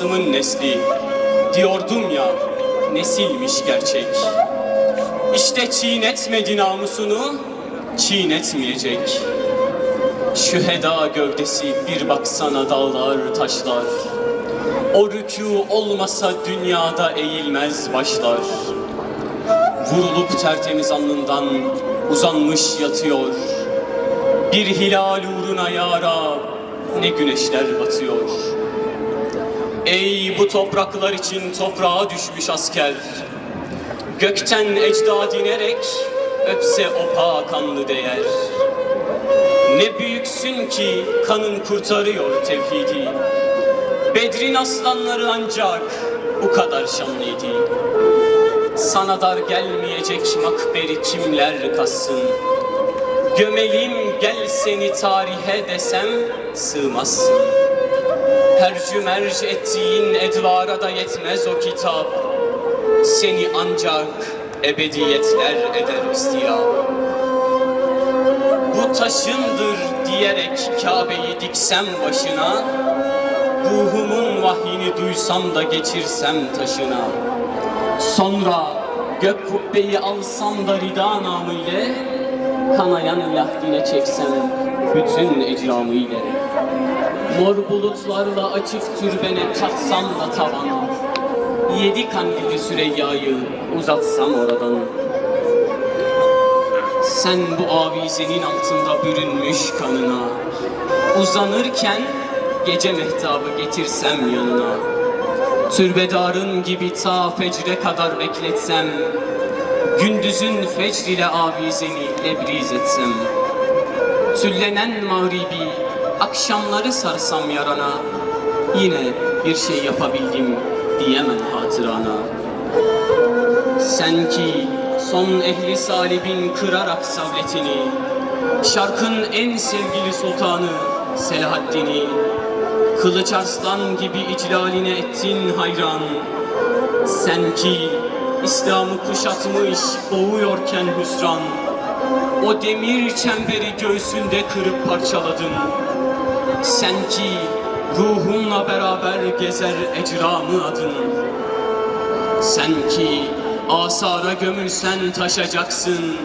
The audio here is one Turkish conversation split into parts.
Asım'ın nesli Diyordum ya nesilmiş gerçek. İşte çiğnetmedi namusunu Çiğnetmeyecek. Şüheda gövdesi bir baksana dağlar taşlar. O rükû olmasa dünyada eğilmez başlar. Vurulup tertemiz alnından uzanmış yatıyor. Bir hilal uğruna ya Rab ne güneşler batıyor Ey bu topraklar için toprağa düşmüş asker. Gökten ecdad inerek öpse o kanlı değer. Ne büyüksün ki kanın kurtarıyor tevhidi. Bedrin aslanları ancak bu kadar şanlıydı. Sana dar gelmeyecek makberi kimler kassın? Gömelim gel seni tarihe desem sığmazsın Tercümerc ettiğin edvara da yetmez o kitap Seni ancak ebediyetler eder istiyap Bu taşındır diyerek Kabe'yi diksem başına Ruhumun vahyini duysam da geçirsem taşına. Sonra gök kubbeyi alsam da rida namı ile Kanayan lahdine çeksem bütün ecramı ile Mor bulutlarla açık türbene katsam da tavana Yedi kandili Süreyya'yı uzatsam oradan. Sen bu avizenin altında bürünmüş kanına. Uzanırken gece mehtabı getirsem yanına. Türbedarın gibi ta fecre kadar bekletsem Gündüzün fecr ile avizeni lebriz etsem. Tüllenen mağribi akşamları sarsam yarana Yine bir şey yapabildim diyemem hatırana Sen ki son ehli salibin kırarak savletini Şarkın en sevgili sultanı Selahaddin'i Kılıç arslan gibi iclaline ettin hayran. Sen ki İslam'ı kuşatmış boğuyorken hüsran. O demir çemberi göğsünde kırıp parçaladın Sen ki ruhunla beraber gezer ecramı adın Sen ki asara gömülsen taşacaksın.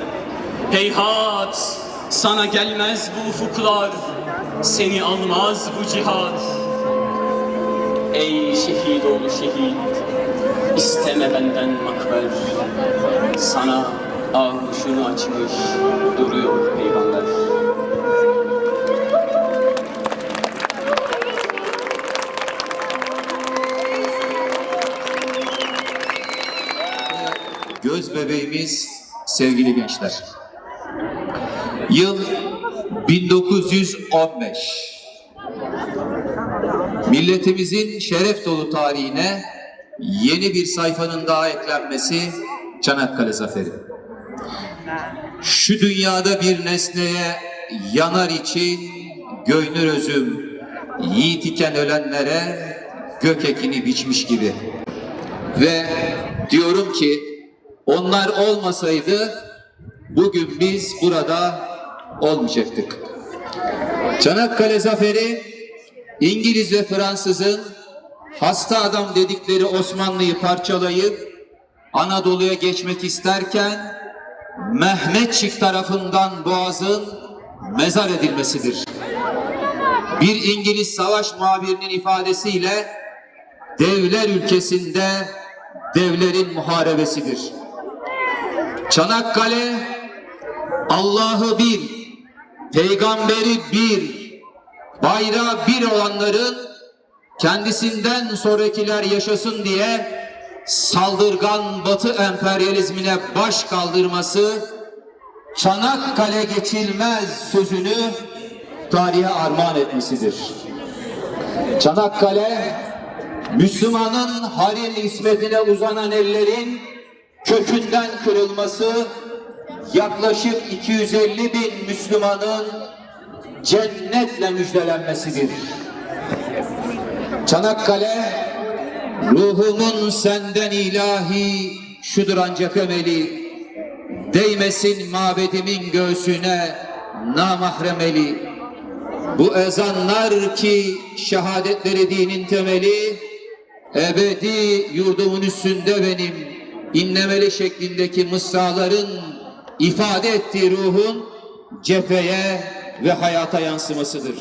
Heyhat sana gelmez bu ufuklar. Seni almaz bu cihat. Ey şehit oğlu şehit İsteme benden makber. Sana ağuşunu açmış duruyor peygamber göz bebeğimiz sevgili gençler. Yıl 1915. Milletimizin şeref dolu tarihine yeni bir sayfanın daha eklenmesi Çanakkale Zaferi. Şu dünyada bir nesneye yanar için göynür özüm, yiğit iken ölenlere gök ekini biçmiş gibi. Ve diyorum ki onlar olmasaydı bugün biz burada olmayacaktık. Çanakkale Zaferi İngiliz ve Fransızın hasta adam dedikleri Osmanlı'yı parçalayıp Anadolu'ya geçmek isterken Mehmetçik tarafından Boğaz'ın mezar edilmesidir. Bir İngiliz savaş muhabirinin ifadesiyle devler ülkesinde devlerin muharebesidir. Çanakkale Allah'ı bir, peygamberi bir, bayrağı bir olanların kendisinden sonrakiler yaşasın diye saldırgan batı emperyalizmine baş kaldırması Çanakkale geçilmez sözünü tarihe armağan etmesidir. Çanakkale Müslümanın harin ismetine uzanan ellerin kökünden kırılması yaklaşık 250 bin Müslümanın cennetle müjdelenmesidir. Çanakkale ruhumun senden ilahi şudur ancak emeli değmesin mabedimin göğsüne namahremeli. Bu ezanlar ki şehadetleri dinin temeli ebedi yurdumun üstünde benim inlemeli şeklindeki mısraların ifade ettiği ruhun cepheye ve hayata yansımasıdır.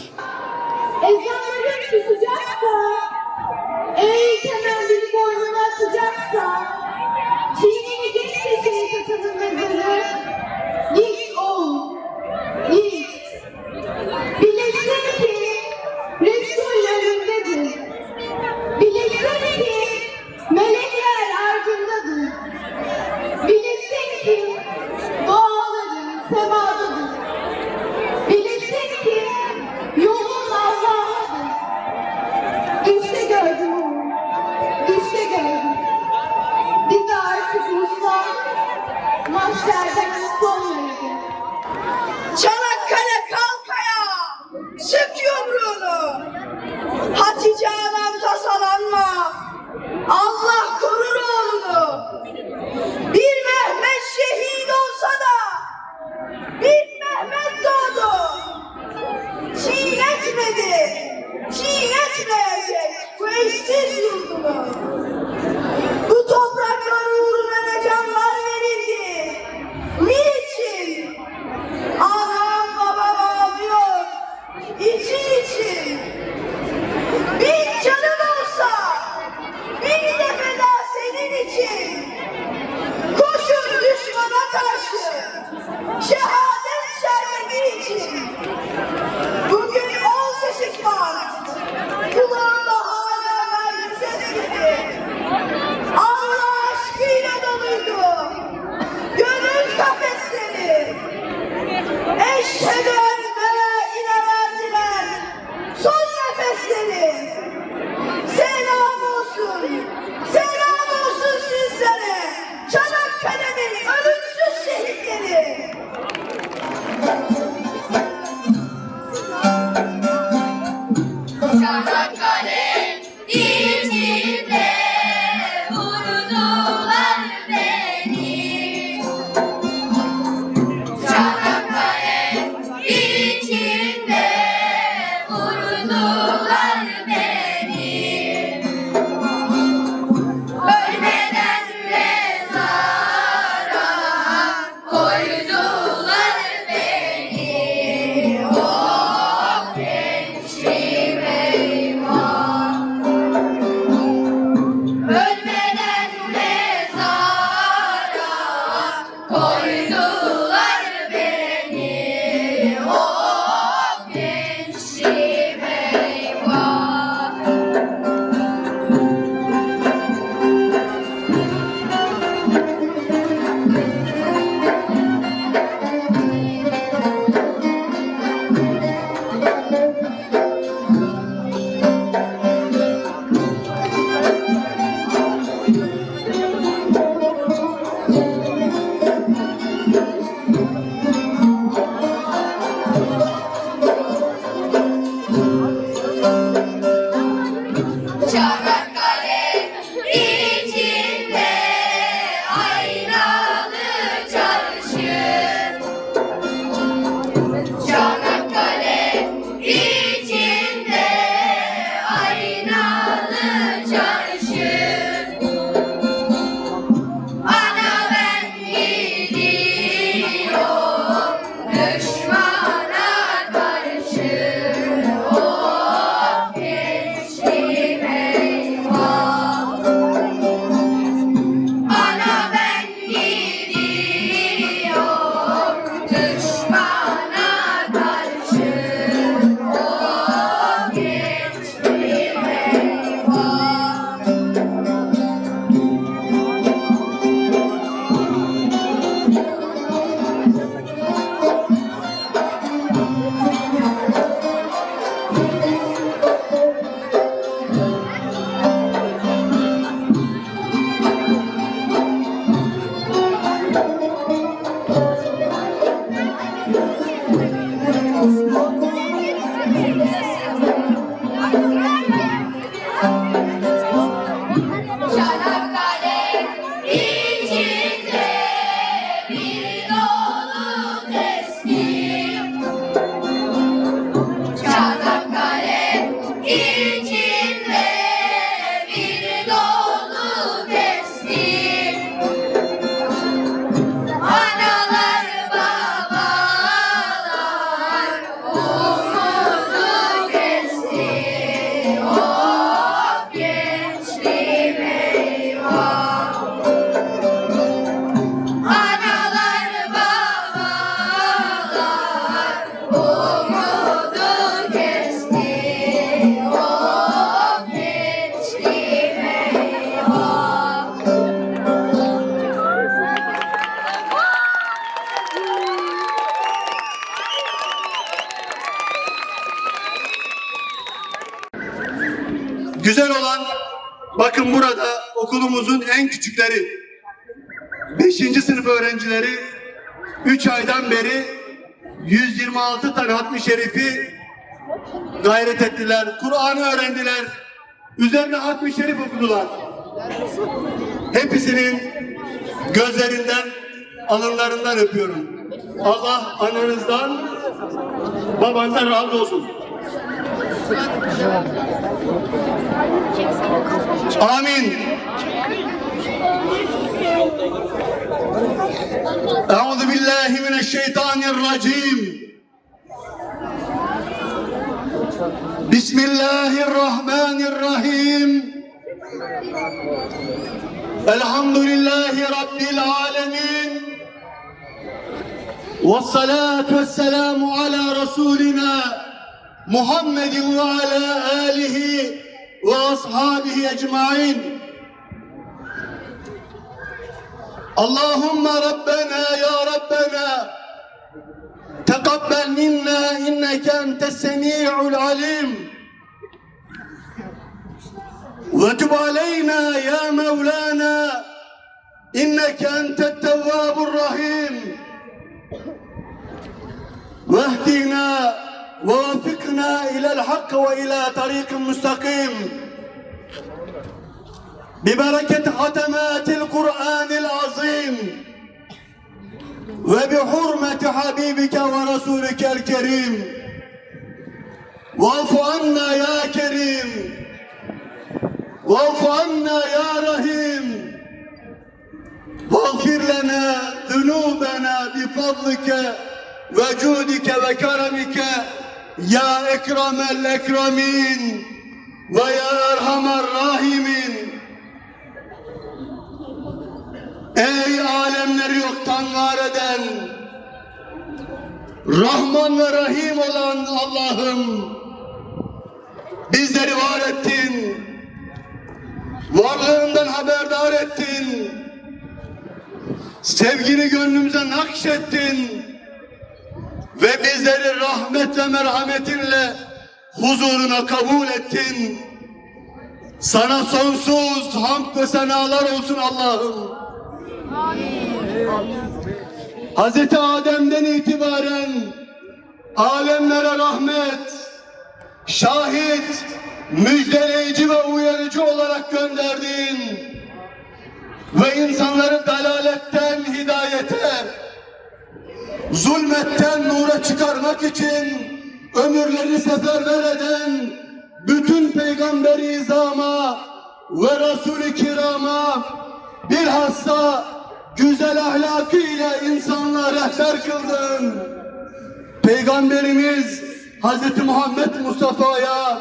Sık. Okulumuzun en küçükleri, 5. sınıf öğrencileri 3 aydan beri 126 tane hatmi şerifi gayret ettiler. Kur'an'ı öğrendiler. Üzerine hatmi şerif okudular. Hepsinin gözlerinden, alınlarından öpüyorum. Allah ananızdan, babanızdan razı olsun. Amin. Euzu billahi mineşşeytanirracim. Bismillahirrahmanirrahim. Elhamdülillahi Rabbil alemin. Vessalatu vesselamu ala Resulina Muhammedin ve ala alihi آله وأصحابه أجمعين اللهم ربنا يا ربنا تقبل منا إنك أنت السميع العليم وتب علينا يا مولانا إنك أنت التواب الرحيم إلى الحق وإلى طريق مستقيم. ببركة ختمات القرآن العظيم. وبحرمة حبيبك ورسولك الكريم. واعف عنا يا كريم. واعف عنا يا رحيم. واغفر لنا ذنوبنا بفضلك وجودك وكرمك. Ya Ekremel Ekremin ve Ya Erhamer Rahimin. Ey alemleri yoktan var eden Rahman ve Rahim olan Allah'ım bizleri var ettin varlığından haberdar ettin sevgini gönlümüze nakşettin ve bizleri rahmet ve merhametinle huzuruna kabul ettin. Sana sonsuz hamd ve senalar olsun Allah'ım. Hazreti Adem'den itibaren alemlere rahmet, şahit, müjdeleyici ve uyarıcı olarak gönderdin. Ve insanları dalaletten hidayete, zulmetten nura çıkarmak için ömürleri seferber eden bütün peygamberi izama ve Resul-i kirama bilhassa güzel ahlakıyla insanlığa rehber kıldın. Peygamberimiz Hz. Muhammed Mustafa'ya,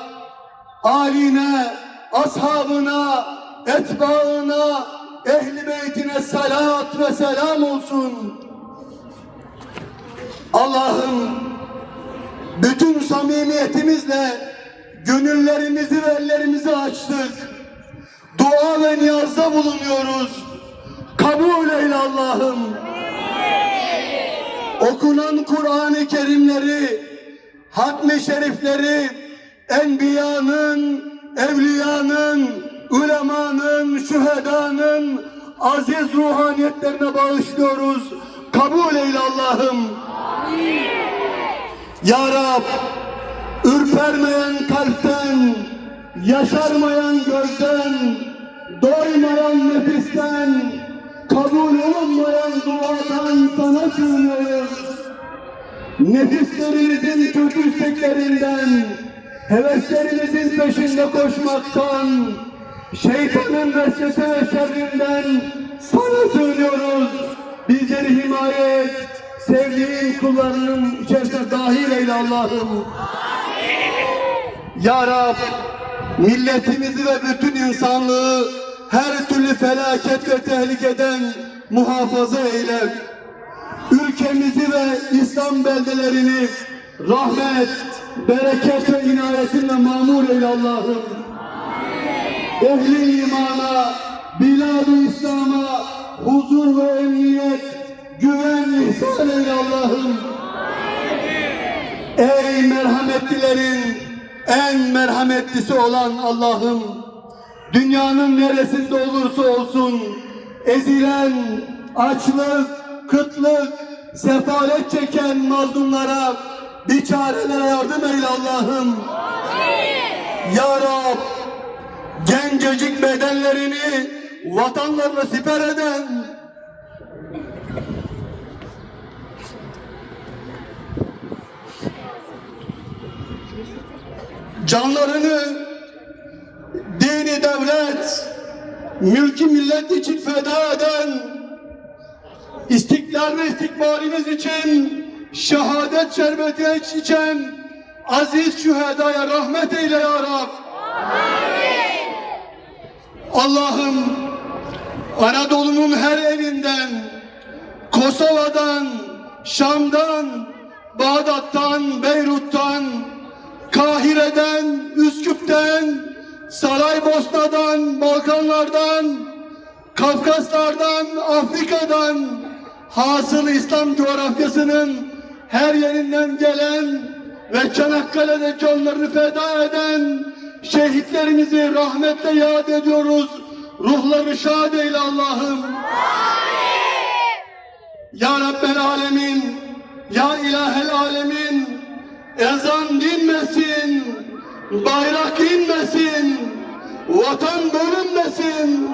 aline, ashabına, etbaına, ehli beytine salat ve selam olsun. Allah'ım bütün samimiyetimizle gönüllerimizi ve ellerimizi açtık. Dua ve niyazda bulunuyoruz. Kabul eyle Allah'ım. Okunan Kur'an-ı Kerimleri, hatmi şerifleri, enbiyanın, evliyanın, ulemanın, şühedanın aziz ruhaniyetlerine bağışlıyoruz. Kabul eyle Allah'ım. Ya Rab, ürpermeyen kalpten, yaşarmayan gözden, doymayan nefisten, kabul olunmayan duadan sana sığınıyoruz. Nefislerimizin kötü isteklerinden, heveslerimizin peşinde koşmaktan, şeytanın vesvese ve şerrinden sana sığınıyoruz. Bizleri himaye et, sevdiğin kullarının içerisine dahil eyle Allah'ım. Ya Rab, milletimizi ve bütün insanlığı her türlü felaket ve tehlikeden muhafaza eyle. Ülkemizi ve İslam beldelerini rahmet, bereket ve inayetinle mamur eyle Allah'ım. Ehli imana, bilad-ı İslam'a huzur ve emniyet, güven ihsan eyle Allah'ım. Ey merhametlilerin en merhametlisi olan Allah'ım dünyanın neresinde olursa olsun ezilen, açlık, kıtlık, sefalet çeken mazlumlara, biçarelere yardım eyle Allah'ım. Ya Rab, gencecik bedenlerini vatanlarına siper eden canlarını dini devlet, mülki millet için feda eden, istiklal ve istikbalimiz için şehadet şerbeti içen aziz şühedaya rahmet eyle ya Rab. Allah'ım Anadolu'nun her evinden, Kosova'dan, Şam'dan, Bağdat'tan, Beyrut'tan, Kahire'den, Üsküp'ten, Saraybosna'dan, Balkanlardan, Kafkaslardan, Afrika'dan, hasıl İslam coğrafyasının her yerinden gelen ve Çanakkale'de canlarını feda eden şehitlerimizi rahmetle yad ediyoruz. Ruhları şad eyle Allah'ım. Ya Rabbel Alemin, Ya İlahel Alemin, ezan dinmesin, bayrak inmesin, vatan bölünmesin,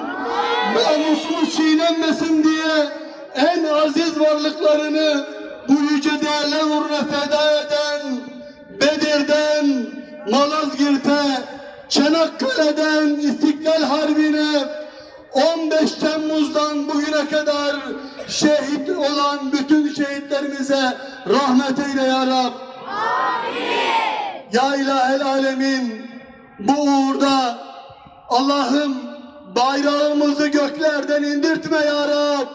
namusumuz çiğnenmesin diye en aziz varlıklarını bu yüce değerler uğruna feda eden Bedir'den, Malazgirt'e, Çanakkale'den İstiklal Harbi'ne 15 Temmuz'dan bugüne kadar şehit olan bütün şehitlerimize rahmet eyle ya Rab. Ya ilahel alemin bu uğurda Allah'ım bayrağımızı göklerden indirtme ya Rab.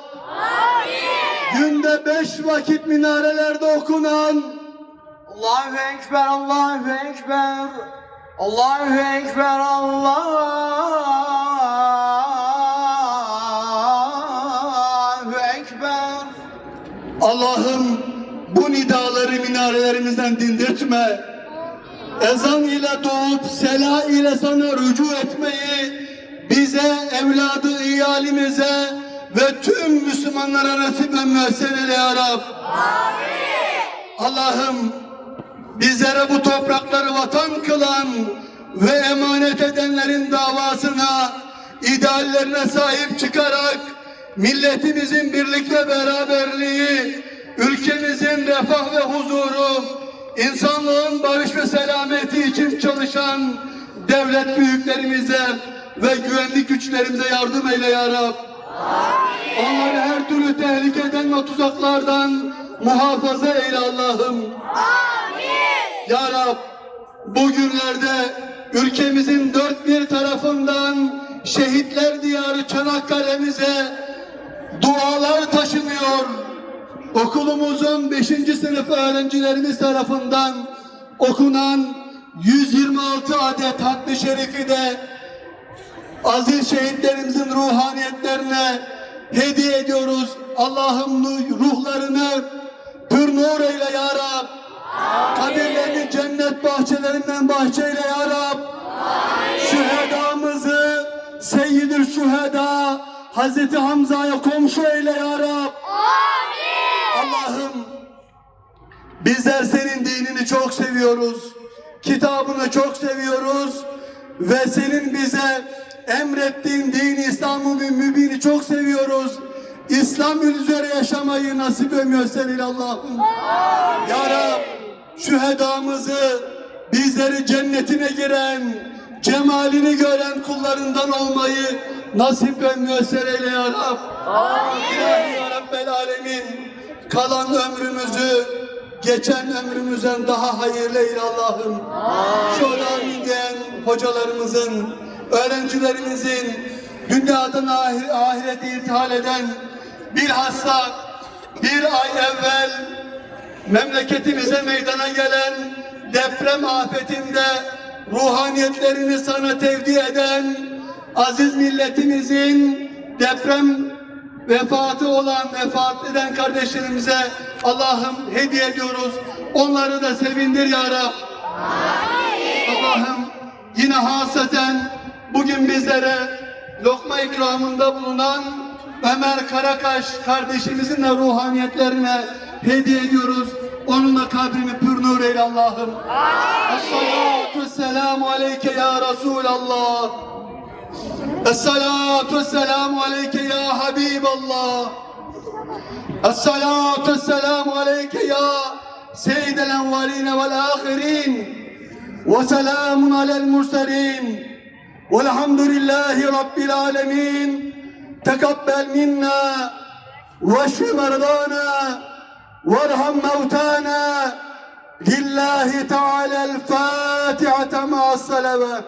Günde beş vakit minarelerde okunan Allahu Ekber, Allahu Ekber. Allahu Ekber, Allahu Ekber. Allah'ım bu nidaları minarelerimizden dindirtme. Ezan ile doğup sela ile sana rücu etmeyi bize, evladı iyalimize ve tüm Müslümanlara nasip ve müessir eyle ya Rab. Allah'ım bizlere bu toprakları vatan kılan ve emanet edenlerin davasına, ideallerine sahip çıkarak milletimizin birlik ve beraberliği, ülkemizin refah ve huzuru, insanlığın barış ve selameti için çalışan devlet büyüklerimize ve güvenlik güçlerimize yardım eyle ya Rab. Onları her türlü tehlikeden ve tuzaklardan muhafaza eyle Allah'ım. Ya Rab bugünlerde ülkemizin dört bir tarafından şehitler diyarı Çanakkale'mize dualar taşınıyor. Okulumuzun 5. sınıf öğrencilerimiz tarafından okunan 126 adet hatmi şerifi de aziz şehitlerimizin ruhaniyetlerine hediye ediyoruz. Allah'ım ruhlarını pür nur eyle ya Rab. Kabirlerini cennet bahçelerinden bahçeyle ya Rab. Şühedamızı Seyyidül Şüheda Hazreti Hamza'ya komşu eyle ya Rab. Allah'ım bizler senin dinini çok seviyoruz. Kitabını çok seviyoruz. Ve senin bize emrettiğin din İslam'ı ve mübini çok seviyoruz. İslam üzere yaşamayı nasip ve müyesser eyle Allah'ım. Ya Rab şühedamızı bizleri cennetine giren, cemalini gören kullarından olmayı nasip ve müyesser eyle ya Rab. İlahi ya Rabbel Alemin kalan ömrümüzü geçen ömrümüzden daha hayırlı eyle Allah'ım. Şöyle amin diyen hocalarımızın, öğrencilerimizin dünyadan ahir, ahirete irtihal eden bilhassa bir ay evvel memleketimize meydana gelen deprem afetinde ruhaniyetlerini sana tevdi eden aziz milletimizin deprem vefatı olan vefat eden kardeşlerimize Allah'ım hediye ediyoruz. Onları da sevindir ya Rab. Allah'ım yine hasaten bugün bizlere lokma ikramında bulunan Ömer Karakaş kardeşimizin de ruhaniyetlerine hediye ediyoruz. Onun da kabrini pür nur eyle Allah'ım. Esselatu selamu aleyke ya Resulallah. Esselatu selamu aleyke ya Habiballah. الصلاة والسلام عليك يا سيد الأولين والآخرين وسلام على المرسلين والحمد لله رب العالمين تقبل منا واشف مرضانا وارحم موتانا لله تعالى الفاتحة مع الصلوات